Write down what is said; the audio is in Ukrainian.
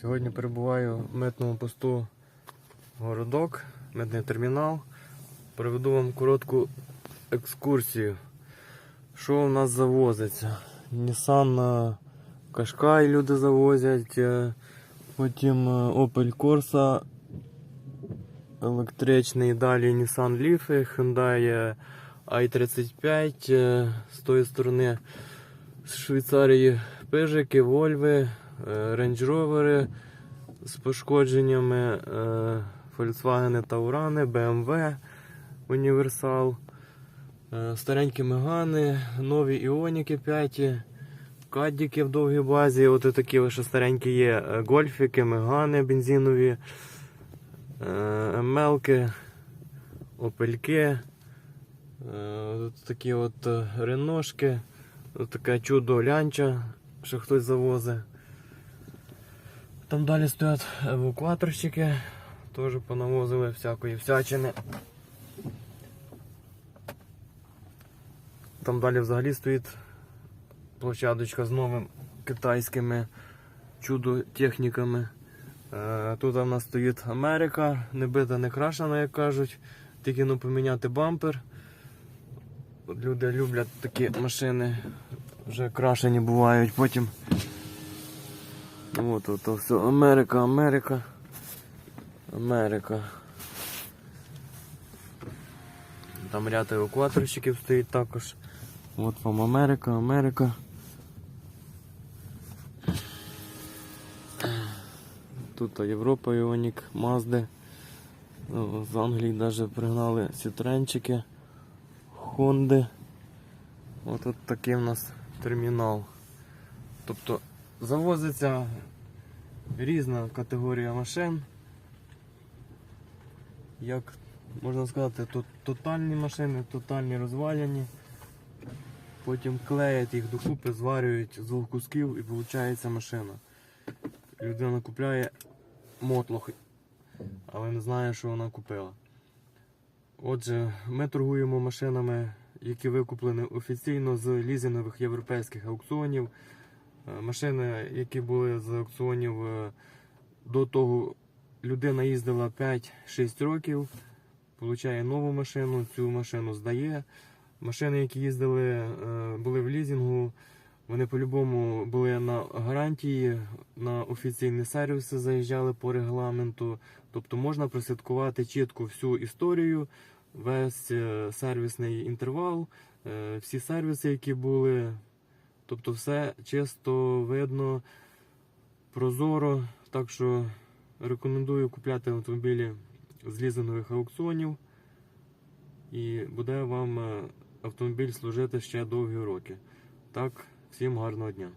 Сьогодні перебуваю в митному посту городок, митний термінал. Проведу вам коротку екскурсію. Що у нас завозиться? Nissan е, Qashqai люди завозять, е, потім е, Opel Corsa електричний, далі Nissan Leaf, Hyundai i35, е, з тої сторони з Швейцарії пижики, Вольви, Rover з пошкодженнями, е, Volkswagen Таурани, BMW Універсал, старенькі Мегани, нові Іоніки 5, Каддіки в довгій базі, от такі лише старенькі є е, гольфіки, Мегани бензинові, е, МЛки, Опельки. Такі от реношки, от чудо лянча, що хтось завозить. Там далі стоять евакуаторщики, теж понавозили всякої всячини. Там далі взагалі стоїть площадочка з новими китайськими чудо-техніками. Е, Тут у нас стоїть Америка, не бита, не крашена, як кажуть. Тільки ну поміняти бампер. Люди люблять такі машини, вже крашені бувають, потім. От, от, все. Америка, Америка. Америка. Там ряд евакуаторщиків стоїть також. От вам Америка, Америка. Тут Європа, Іонік, Мазди. З Англії навіть пригнали сітренчики, Хонди. От от такий у нас термінал. Тобто завозиться різна категорія машин. Як можна сказати, тут тотальні машини, тотальні розваляні. Потім клеять їх докупи, зварюють з двох кусків і виходить машина. Людина купляє мотлох, але не знає, що вона купила. Отже, ми торгуємо машинами, які викуплені офіційно з лізингових європейських аукціонів. Е, Машини, які були з аукціонів е, до того, людина їздила 5-6 років, получає нову машину, цю машину здає. Машини, які їздили, е, були в лізингу, вони по-любому були на гарантії, на офіційні сервіси заїжджали по регламенту. Тобто можна прослідкувати чітко всю історію, весь сервісний інтервал, всі сервіси, які були. Тобто все чисто видно, прозоро. Так що рекомендую купляти автомобілі з лізингових аукціонів. І буде вам е, автомобіль служити ще довгі роки. Так, всім гарного дня.